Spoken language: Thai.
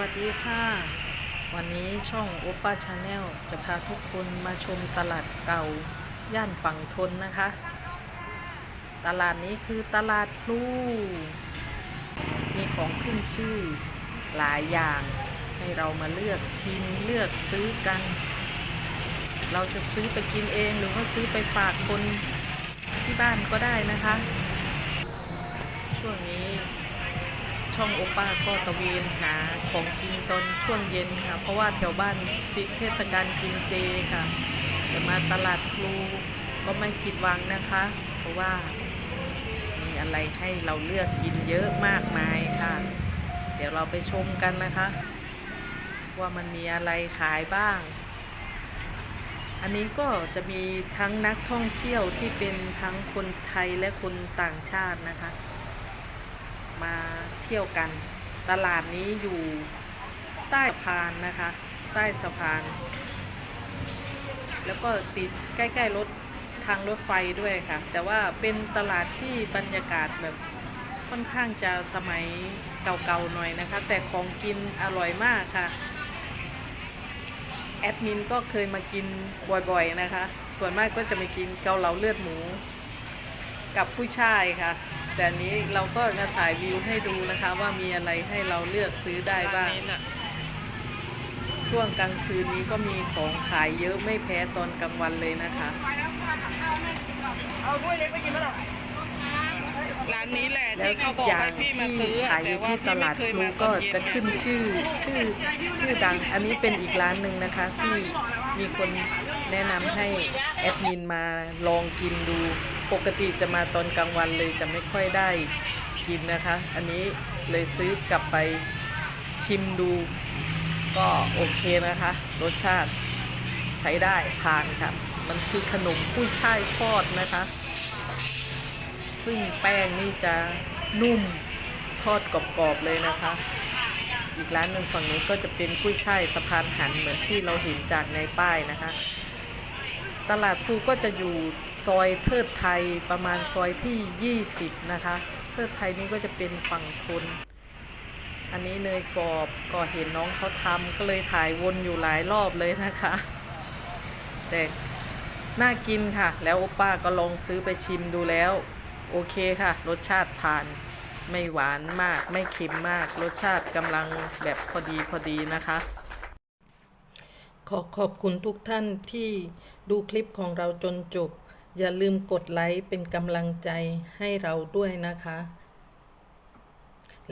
วัสดีค่ะ วันนี้ช่องโอป้าชาแนลจะพาทุกคนมาชมตลาดเก่า ย่านฝั่งทนนะคะ ตลาดนี้คือตลาดพลูมีของขึ้นชื่อหลายอย่าง ให้เรามาเลือกชิมเลือกซื้อกัน เราจะซื้อไปกินเองหรือว่าซื้อไปฝากคนที่บ้านก็ได้นะคะ ช่วงนี้ ช่องโอป้าก็ตะเวนหาของกินตอนช่วงเย็นค่ะ เพราะว่าแถวบ้านติดเทศกาลกินเจค่ะจะมาตลาดพลูก็ไม่ผิดหวังนะคะ เพราะว่ามีอะไรให้เราเลือกกินเยอะมากมายค่ะ เดี๋ยวเราไปชมกันนะคะ ว่ามันมีอะไรขายบ้าง อันนี้ก็จะมีทั้งนักท่องเที่ยวที่เป็นทั้งคนไทยและคนต่างชาตินะคะ มาเที่ยวกัน ตลาดนี้อยู่ใต้สะพานนะคะ ใต้สะพาน แล้วก็ติดใกล้ๆรถทางรถไฟด้วยค่ะ แต่ว่าเป็นตลาดที่บรรยากาศแบบค่อนข้างจะสมัยเก่าๆหน่อยนะคะ แต่ของกินอร่อยมากค่ะ แอดมินก็เคยมากินบ่อยๆนะคะ ส่วนมากก็จะมากินเกาเหลาเลือดหมู กับผู้ชายค่ะ แต่อันนี้เราก็จะถ่ายวิวให้ดูนะคะ ว่ามีอะไรให้เราเลือกซื้อได้บ้าง ช่วงกลางคืนนี้ก็มีของขายเยอะไม่แพ้ตอนกลางวันเลยนะคะเอาถ้วยเล็กไปกินแล้วหรอร้านนี้แหละแล้วที่เขาทุกบอกอย่างให้พี่มาที่ซื้อขายอยู่ที่ตลาดพลูก็จะขึ้นชื่อชื่อชื่อดัง อันนี้เป็นอีกร้านหนึ่งนะคะ ที่ มีคนแนะนำให้แอดมินมาลองกินดู ปกติจะมาตอนกลางวันเลยจะไม่ค่อยได้กินนะคะ อันนี้เลยซื้อกลับไปชิมดู ก็โอเคนะคะ รสชาติใช้ได้ทานค่ะ มันคือขนมกุ้ยช่ายทอดนะคะ ซึ่งแป้งนี่จะนุ่มทอดกรอบๆเลยนะคะ อีกร้านหนึ่งฝั่งนี้ก็จะเป็นกุ้ยช่ายสะพานหันเหมือนที่เราเห็นจากในป้ายนะคะ ตลาดพลูก็จะอยู่ซอยเทิดไทยประมาณซอยที่ 20 นะคะ เทิดไทยนี่ก็จะเป็นฝั่งทนอันนี้เนยกรอบก็เห็นน้องเขาทำก็เลยถ่ายวนอยู่หลายรอบเลยนะคะ แต่น่ากินค่ะ แล้วโอป้าก็ลองซื้อไปชิมดูแล้ว โอเคค่ะ รสชาติผ่าน ไม่หวานมาก ไม่เค็มมาก รสชาติกำลังแบบพอดีพอดีนะคะ ขอขอบคุณทุกท่านที่ดูคลิปของเราจนจบ อย่าลืมกดไลค์เป็นกำลังใจให้เราด้วยนะคะ